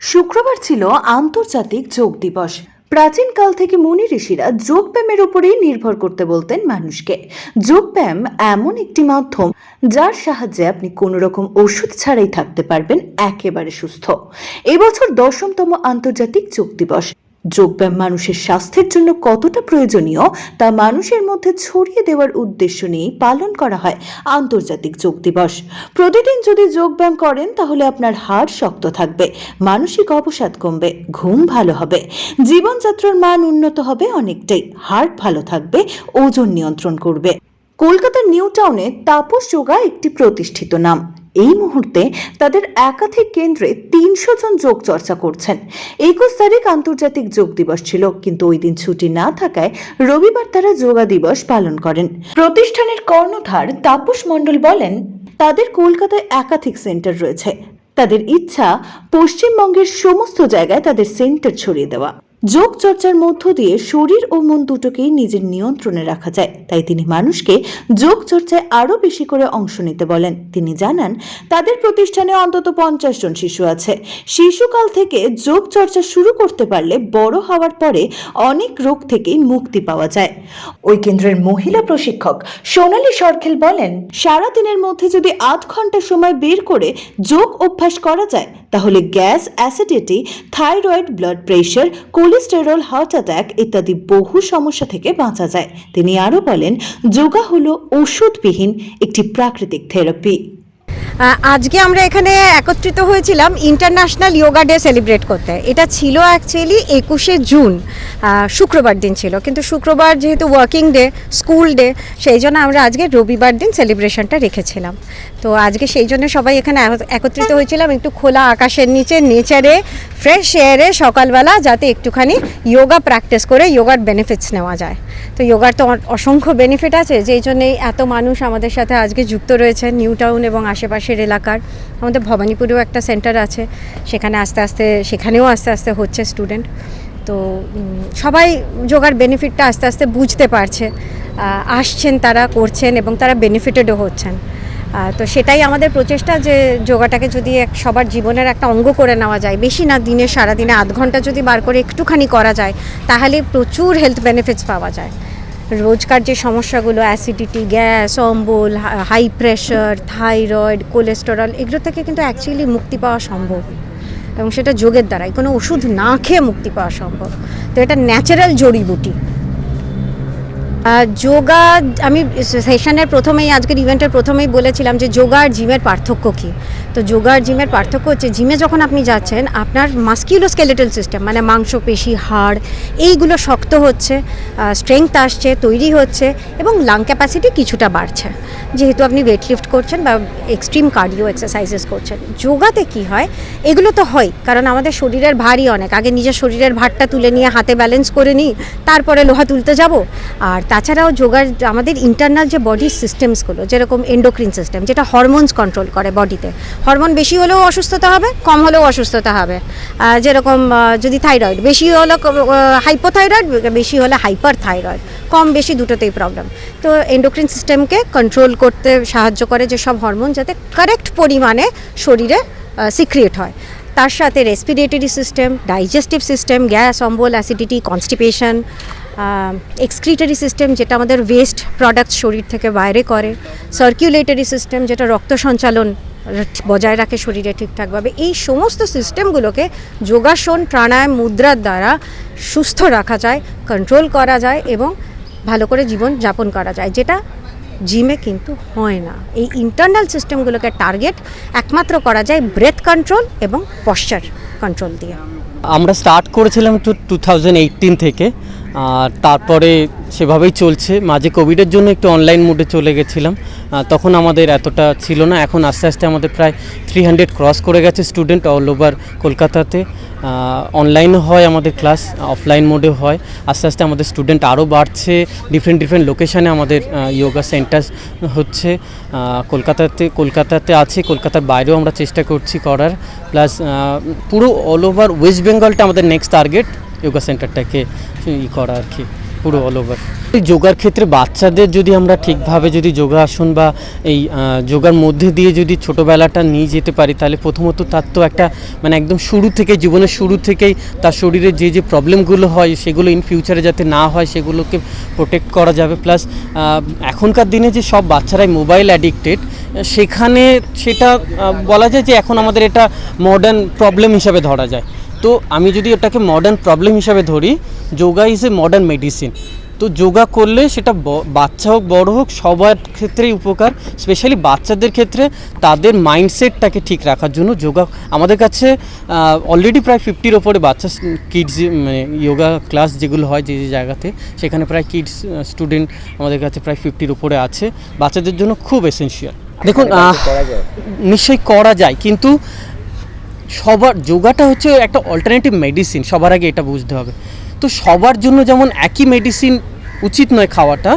শুক্রবার ছিল আন্তর্জাতিক যোগ দিবস। প্রাচীনকাল থেকে মুনি ঋষিরা যোগ ব্যায়ামের উপরেই নির্ভর করতে বলতেন মানুষকে। যোগ ব্যায়াম এমন একটি মাধ্যম যার সাহায্যে আপনি কোনো রকম ওষুধ ছাড়াই থাকতে পারবেন, একেবারে সুস্থ। এবছর দশমতম আন্তর্জাতিক যোগ দিবস। যোগব্যায়াম মানুষের স্বাস্থ্যের জন্য কতটা প্রয়োজনীয় তা মানুষের মধ্যে ছড়িয়ে দেওয়ার উদ্দেশ্য নিয়েই পালন করা হয় আন্তর্জাতিক যোগ দিবস। প্রতিদিন যদি যোগব্যায়াম করেন, তাহলে আপনার হাড় শক্ত থাকবে, মানসিক অবসাদ কমবে, ঘুম ভালো হবে, জীবনযাত্রার মান উন্নত হবে অনেকটাই হার্ট ভালো থাকবে, ওজন নিয়ন্ত্রণ করবে। কলকাতার নিউ টাউনে তাপস যোগা একটি প্রতিষ্ঠিত নাম। এই মুহূর্তে তাদের একাধিক কেন্দ্রে তিনশো জন যোগ চর্চা করছেন। একুশ তারিখ আন্তর্জাতিক যোগ দিবস ছিল, কিন্তু ওই দিন ছুটি না থাকায় রবিবার তারা যোগা দিবস পালন করেন। প্রতিষ্ঠানের কর্ণধার তাপস মণ্ডল বলেন, তাদের কলকাতায় একাধিক সেন্টার রয়েছে। তাদের ইচ্ছা পশ্চিমবঙ্গের সমস্ত জায়গায় তাদের সেন্টার ছড়িয়ে দেওয়া। যোগ চর্চার মধ্য দিয়ে শরীর ও মন দুটোকেই নিজের নিয়ন্ত্রণে রাখা যায়। তাই তিনি মানুষকে যোগ চর্চায় আরও বেশি করে অংশ নিতে বলেন। তিনি জানান, তাদের প্রতিষ্ঠানে অন্তত পঞ্চাশ জন শিশু আছে। শিশুকাল থেকে যোগ চর্চা শুরু করতে পারলে বড় হওয়ার পরে অনেক রোগ থেকেই মুক্তি পাওয়া যায়। ওই কেন্দ্রের মহিলা প্রশিক্ষক সোনালী সরখেল বলেন, সারা দিনের মধ্যে যদি আধ ঘণ্টা সময় বের করে যোগ অভ্যাস করা যায়, তাহলে gas, acidity, thyroid, blood pressure cholesterol heart attack ইত্যাদি বহু সমস্যা থেকে বাঁচা যায়। তিনি আরও বলেন, যোগা হলো ওষুধবিহীন একটি প্রাকৃতিক থেরাপি আজকে আমরা এখানে একত্রিত হয়েছিলাম ইন্টারন্যাশনাল যোগা ডে সেলিব্রেট করতে। এটা ছিল অ্যাকচুয়ালি একুশে জুন শুক্রবার দিন ছিল। কিন্তু শুক্রবার যেহেতু ওয়ার্কিং ডে স্কুল ডে সেই জন্য আমরা আজকে রবিবার দিন সেলিব্রেশনটা রেখেছিলাম। তো আজকে সেই জন্য সবাই এখানে একত্রিত হয়েছিলাম একটু খোলা আকাশের নিচে, নেচারে ফ্রেশ এয়ারে সকালবেলা যাতে একটুখানি যোগা প্র্যাকটিস করে যোগার বেনিফিটস নেওয়া যায়। তো যোগার তো অসংখ্য বেনিফিট আছে, যেই জন্যেই এত মানুষ আমাদের সাথে আজকে যুক্ত রয়েছে নিউ টাউন এবং আশেপাশের এলাকার। আমাদের ভবানীপুরেও একটা সেন্টার আছে, সেখানে আস্তে আস্তে, সেখানেও আস্তে আস্তে হচ্ছে স্টুডেন্ট তো সবাই যোগার বেনিফিটটা আস্তে আস্তে বুঝতে পারছে আসছেন তারা, করছেন এবং তারা বেনিফিটেডও হচ্ছেন। তো সেটাই আমাদের প্রচেষ্টা যে যোগাটাকে যদি এক সবার জীবনের একটা অঙ্গ করে নেওয়া যায়, বেশি না দিনে, সারাদিনে আধ ঘণ্টা যদি বার করে একটুখানি করা যায়, তাহলে প্রচুর হেলথ বেনিফিটস পাওয়া যায়। রোজকার যে সমস্যাগুলো অ্যাসিডিটি গ্যাস অম্বল হাই প্রেশার থাইরয়েড কোলেস্টেরল এগুলো থেকে কিন্তু অ্যাকচুয়ালি মুক্তি পাওয়া সম্ভব। এবং সেটা যোগের দ্বারাই, কোনো ওষুধ না খেয়ে মুক্তি পাওয়া সম্ভব। তো এটা ন্যাচারাল জড়িবুটি। যোগা, আমি সেশনের প্রথমেই, আজকের ইভেন্টের প্রথমেই বলেছিলাম যে যোগা আর জিমের পার্থক্য কী। তো যোগা আর জিমের পার্থক্য হচ্ছে জিমে যখন আপনি যাচ্ছেন, আপনার মাস্কিউলো স্কেলেটাল সিস্টেম মানে মাংসপেশি, হাড়, এইগুলো শক্ত হচ্ছে স্ট্রেংথ আসছে, তৈরি হচ্ছে, এবং লাং ক্যাপাসিটি কিছুটা বাড়ছে। যেহেতু আপনি ওয়েট লিফট করছেন বা এক্সট্রিম কার্ডিও এক্সারসাইজেস করছেন। যোগাতে কি হয়, এগুলো তো হয়, কারণ আমাদের শরীরের ভারই অনেক। আগে নিজের শরীরের ভারটা তুলে নিয়ে হাতে ব্যালেন্স করে নিই, তারপরে লোহা তুলতে যাব, আর তাছাড়াও যোগার আমাদের ইন্টারনাল যে বডির সিস্টেমসগুলো যেরকম এন্ডোক্রিন সিস্টেম যেটা হরমোনস কন্ট্রোল করে বডিতে হরমোন বেশি হলেও অসুস্থতা হবে, কম হলেও অসুস্থতা হবে। যেরকম যদি থাইরয়েড বেশি হলে হাইপোথাইরয়েড বেশি হলে হাইপার থাইরয়েড কম বেশি দুটোতেই প্রবলেম তো এন্ডোক্রিন সিস্টেমকে কন্ট্রোল করতে সাহায্য করে যে সব হরমোন যাতে কারেক্ট পরিমাণে শরীরে সিক্রিয়েট হয়। তার সাথে respiratory system digestive system gas অম্বল অ্যাসিডিটি কনস্টিপেশন এক্সক্রিটারি সিস্টেম যেটা আমাদের ওয়েস্ট প্রোডাক্ট শরীর থেকে বাইরে করে সার্কুলেটরি সিস্টেম যেটা রক্ত সঞ্চালন বজায় রাখে শরীরে ঠিকঠাকভাবে, এই সমস্ত সিস্টেমগুলোকে যোগাসন, প্রাণায়াম, মুদ্রার দ্বারা সুস্থ রাখা যায় কন্ট্রোল করা যায় এবং ভালো করে জীবন যাপন করা যায়, যেটা জিমে কিন্তু হয় না। এই ইন্টারনাল সিস্টেমগুলোকে টার্গেট একমাত্র করা যায় ব্রেথ কন্ট্রোল এবং পশ্চার কন্ট্রোল দিয়ে। আমরা স্টার্ট করেছিলাম টু টু থেকে, আর তারপরে সেভাবেই চলছে। মাঝে কোভিডের জন্য একটু অনলাইন মোডে চলে গেছিলাম। তখন আমাদের এতটা ছিল না। এখন আস্তে আস্তে আমাদের প্রায় থ্রি হান্ড্রেড ক্রস করে গেছে স্টুডেন্ট অল ওভার কলকাতাতে। অনলাইনও হয় আমাদের ক্লাস অফলাইন মোডেও হয়। আস্তে আস্তে আমাদের স্টুডেন্ট আরও বাড়ছে। ডিফারেন্ট ডিফারেন্ট লোকেশানে আমাদের যোগা সেন্টার হচ্ছে। কলকাতাতে কলকাতাতে আছে, কলকাতার বাইরেও আমরা চেষ্টা করছি করার। প্লাস পুরো অল ওভার ওয়েস্ট বেঙ্গলটা আমাদের নেক্সট টার্গেট যোগা সেন্টারটাকে ই করা আর কি। পুরো অল ওভার যোগার ক্ষেত্রে বাচ্চাদের যদি আমরা ঠিকভাবে যদি যোগাসন বা এই যোগার মধ্যে দিয়ে যদি ছোটোবেলাটা নিয়ে যেতে পারি, তাহলে প্রথমত তার তো একটা মানে একদম শুরু থেকে জীবনের শুরু থেকেই তার শরীরে যে যে প্রবলেমগুলো হয়, সেগুলো ইন ফিউচারে যাতে না হয়, সেগুলোকে প্রোটেক্ট করা যাবে। প্লাস এখনকার দিনে যে সব বাচ্চারাই মোবাইল অ্যাডিক্টেড সেখানে সেটা বলা যায় যে এখন আমাদের এটা মডার্ন প্রবলেম হিসাবে ধরা যায়। তো আমি যদি ওটাকে মডার্ন প্রবলেম হিসাবে ধরি yoga is a modern medicine তো যোগা করলে সেটা বাচ্চা হোক বড় হোক সবার ক্ষেত্রেই উপকার স্পেশালি বাচ্চাদের ক্ষেত্রে তাদের মাইন্ডসেটটাকে ঠিক রাখার জন্য যোগা আমাদের কাছে অলরেডি প্রায় ফিফটির ওপরে বাচ্চা কিডস মানে যোগা ক্লাস যেগুলো হয় যে যে জায়গাতে সেখানে প্রায় কিডস স্টুডেন্ট আমাদের কাছে প্রায় ফিফটির উপরে আছে। বাচ্চাদের জন্য খুব এসেন্সিয়াল দেখুন নিশ্চয়ই করা যায় কিন্তু সবার যোগাটা হচ্ছে একটা অল্টারনেটিভ মেডিসিন সবার আগে এটা বুঝতে হবে। তো সবার জন্য যেমন একই মেডিসিন উচিত নয় খাওয়াটা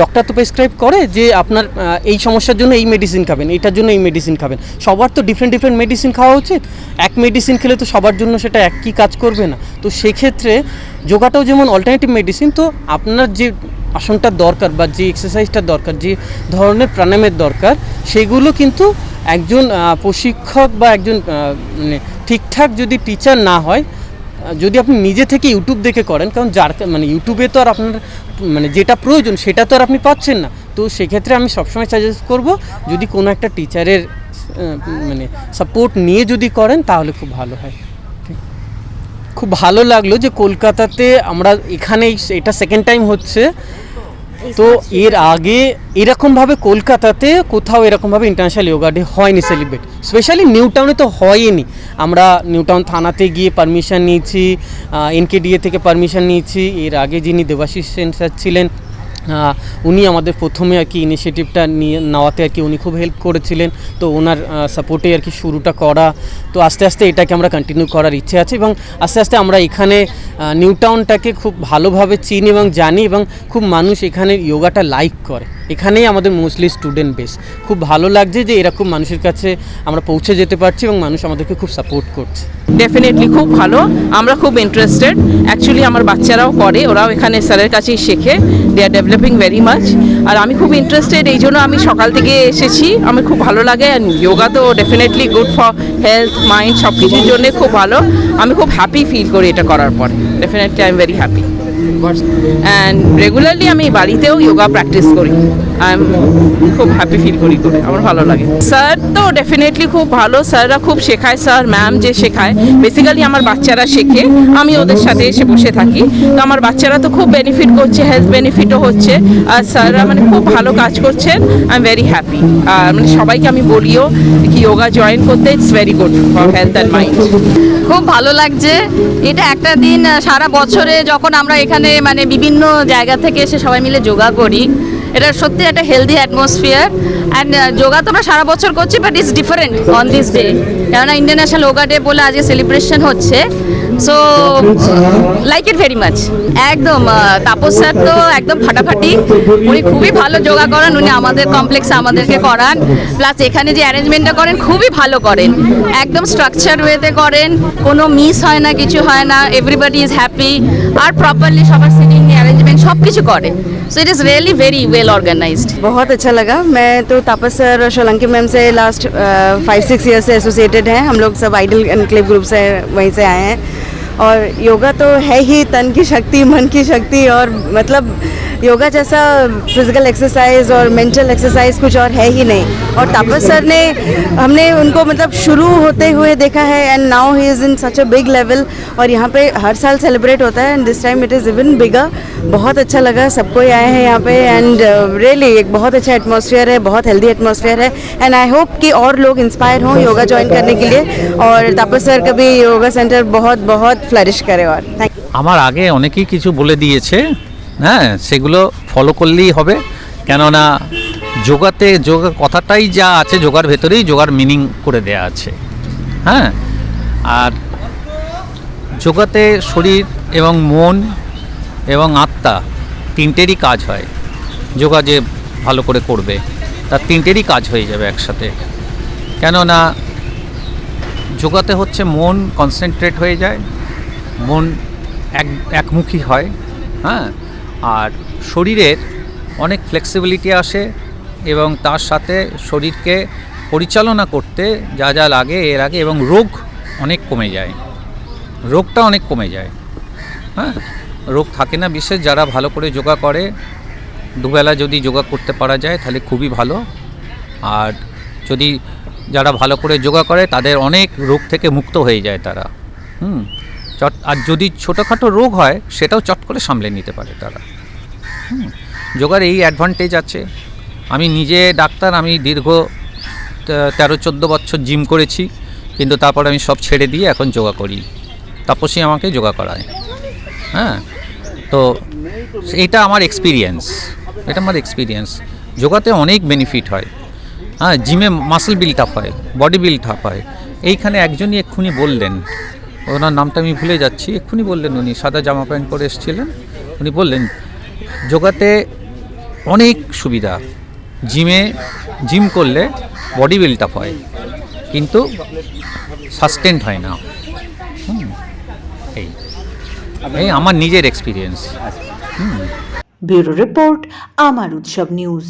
ডক্টর তো প্রেসক্রাইব করে যে আপনার এই সমস্যার জন্য এই মেডিসিন খাবেন এইটার জন্য এই মেডিসিন খাবেন। সবার তো ডিফারেন্ট ডিফারেন্ট মেডিসিন খাওয়া উচিত। এক মেডিসিন খেলে তো সবার জন্য সেটা একই কাজ করবে না। তো সেক্ষেত্রে যোগাটাও যেমন অল্টারনেটিভ মেডিসিন তো আপনার যে আসনটার দরকার বা যে এক্সারসাইজটার দরকার, যে ধরনের প্রাণায়ামের দরকার, সেগুলো কিন্তু একজন প্রশিক্ষক বা একজন মানে ঠিকঠাক যদি টিচার না হয় যদি আপনি নিজে থেকে ইউটিউব দেখে করেন, কারণ যার মানে ইউটিউবে তো আর আপনার মানে যেটা প্রয়োজন সেটা তো আর আপনি পাচ্ছেন না। তো সেক্ষেত্রে আমি সবসময় সাজেস্ট করব, যদি কোনো একটা টিচারের মানে সাপোর্ট নিয়ে যদি করেন, তাহলে খুব ভালো হয়। খুব ভালো লাগল যে কলকাতাতে আমরা এখানে এটা সেকেন্ড টাইম হচ্ছে। তো এর আগে এরকমভাবে কলকাতাতে কোথাও এরকমভাবে ইন্টারন্যাশনাল যোগা ডে হয়নি সেলিব্রেট স্পেশালি নিউ টাউনে তো হয়নি। আমরা নিউ টাউন থানাতে গিয়ে পারমিশন নিয়েছি এনকেডিএ থেকে পারমিশন নিয়েছি। এর আগে যিনি দেবাশিস সেন স্যার ছিলেন উনি আমাদের প্রথমে আর কি ইনিশিয়েটিভটা নিয়ে নেওয়াতে আর কি উনি খুব হেল্প করেছিলেন। তো ওনার সাপোর্টে আর কি শুরুটা করা। তো আস্তে আস্তে এটাকে আমরা কন্টিনিউ করার ইচ্ছে আছে এবং আস্তে আস্তে আমরা এখানে নিউ টাউনটাকে খুব ভালোভাবে চিনি এবং জানি এবং খুব মানুষ এখানে যোগাটা লাইক করে। এখানেই আমাদের মোস্টলি স্টুডেন্ট বেস খুব ভালো লাগছে যে এরকম মানুষের কাছে আমরা পৌঁছে যেতে পারছি এবং মানুষ আমাদেরকে খুব সাপোর্ট করছে। ডেফিনেটলি খুব ভালো। আমরা খুব ইন্টারেস্টেড অ্যাকচুয়ালি আমার বাচ্চারাও করে, ওরাও এখানে স্যারের কাছেই শেখে। They are developing very much আর আমি খুব ইন্টারেস্টেড এই জন্য আমি সকাল থেকে এসেছি। আমার খুব ভালো লাগে যোগা তো definitely good for health mind সব কিছুর জন্যে খুব ভালো। আমি খুব হ্যাপি ফিল করি এটা করার পরে। Definitely I am very happy and regularly আমি বাড়িতেও যোগা প্র্যাকটিস করি। আই এম খুব হ্যাপি ফিল করি করে আমার ভালো লাগে। স্যার তো ডেফিনেটলি খুব ভালো, স্যাররা খুব শেখায়, স্যার ম্যাম যে শেখায়। বেসিক্যালি আমার বাচ্চারা শেখে, আমি ওদের সাথে এসে বসে থাকি। তো আমার বাচ্চারা তো খুব বেনিফিট করছে হেলথ বেনিফিটও হচ্ছে। আর স্যাররা মানে খুব ভালো কাজ করছেন আই এম ভেরি হ্যাপি আর মানে সবাইকে আমি বলিও কি যোগা জয়েন করতে it's very good for health and mind খুব ভালো লাগছে। এটা একটা দিন, সারা বছরে যখন আমরা এখানে মানে বিভিন্ন জায়গা থেকে এসে সবাই মিলে যোগা করি। এটা সত্যি একটা হেলদি অ্যাটমসফিয়ার অ্যান্ড যোগা তো আমরা সারা বছর করছি but it's different on this day কেননা ইন্টারন্যাশনাল ওগা ডে বলে আজকে সেলিব্রেশন হচ্ছে। so like it very much একদম আহ, তাপস স্যার তো একদম ফাটাফাটি উনি খুবই ভালো যোগা করান উনি আমাদের কমপ্লেক্সে আমাদেরকে করান প্লাস এখানে যে অ্যারেঞ্জমেন্টটা করেন খুবই ভালো করেন একদম স্ট্রাকচার ওয়েতে করেন কোনো মিস হয় না কিছু হয় না এভরিবডি ইজ হ্যাপি আর প্রপারলি সবার সিটিং অ্যারেঞ্জমেন্ট সব কিছু করে so it is really very well organised बहुत अच्छा लगा मैं तो तापस सर और सोलंकी मैम से लास्ट फाइव सिक्स ईयर से एसोसिएटेड हैं हम लोग सब आइडल एनक्लेव ग्रुप से वहीं से आए हैं और योगा तो है ही, तन की शक्ति, मन की शक्ति और मतलब योगा जैसा फ़िज़िकल एक्सरसाइज और मेंटल एक्सरसाइज कुछ और है ही नहीं। और तापस सर ने, हमने उनको मतलब शुरू होते हुए देखा है and now he is in such a big level और यहाँ पे हर साल सेलिब्रेट होता है and this time it is even bigger बहुत अच्छा लगा, सबको ही आए हैं यहाँ पे एंड रियली एक बहुत अच्छा एटमोसफियर है, बहुत हेल्दी एटमॉस्फेयर है एंड आई होप कि और लोग इंस्पायर हों योगा ज्वाइन करने के लिए। और तापस सर का भी योगा सेंटर बहुत बहुत ফ্লারিশ করে আর আমার আগে অনেকেই কিছু বলে দিয়েছে হ্যাঁ সেগুলো ফলো করলেই হবে। কেননা যোগাতে, যোগা, কথাটাই যা আছে যোগার ভেতরেই যোগার মিনিং করে দেয়া আছে। হ্যাঁ আর যোগাতে শরীর এবং মন এবং আত্মা তিনটেরই কাজ হয়। যোগা যে ভালো করে করবে, তার তিনটেরই কাজ হয়ে যাবে একসাথে। কেননা যোগাতে হচ্ছে মন কনসেন্ট্রেট হয়ে যায় মন এক, একমুখী হয় হ্যাঁ? আর শরীরের অনেক ফ্লেক্সিবিলিটি আসে এবং তার সাথে শরীরকে পরিচালনা করতে যা যা লাগে এর আগে এবং রোগ অনেক কমে যায়। রোগটা অনেক কমে যায় হ্যাঁ? রোগ থাকে না বিশেষ, যারা ভালো করে যোগা করে, দুবেলা যদি যোগা করতে পারা যায় তাহলে খুবই ভালো। আর যদি যারা ভালো করে যোগা করে তাদের অনেক রোগ থেকে মুক্ত হয়ে যায় তারা, হুম? চট, আর যদি ছোটোখাটো রোগ হয়, সেটাও চট করে সামলে নিতে পারে তারা। যোগার এই অ্যাডভান্টেজ আছে। আমি নিজে ডাক্তার, আমি দীর্ঘ তেরো, চোদ্দ বছর জিম করেছি, কিন্তু তারপর আমি সব ছেড়ে দিয়ে এখন যোগা করি। তাপসী আমাকে যোগা করায়। হ্যাঁ তো এটা আমার এক্সপিরিয়েন্স এটা আমার এক্সপিরিয়েন্স যোগাতে অনেক বেনিফিট হয়। হ্যাঁ জিমে মাসেল বিল্ড আপ হয় বডি বিল্ড আপ হয়। এইখানে একজনই এক্ষুনি বললেন ওনার নামটা আমি ভুলে যাচ্ছি। এক্ষুনি বললেন উনি, সাদা জামা প্যান্ট পরে এসেছিলেন। উনি বললেন, যোগাতে অনেক সুবিধা। জিমে, জিম করলে বডি বিল্ড আপ হয়, কিন্তু সাস্টেন্ট হয় না। এই এই আমার নিজের এক্সপিরিয়েন্স। হুম। ব্যুরো রিপোর্ট, আমার উৎসব নিউজ।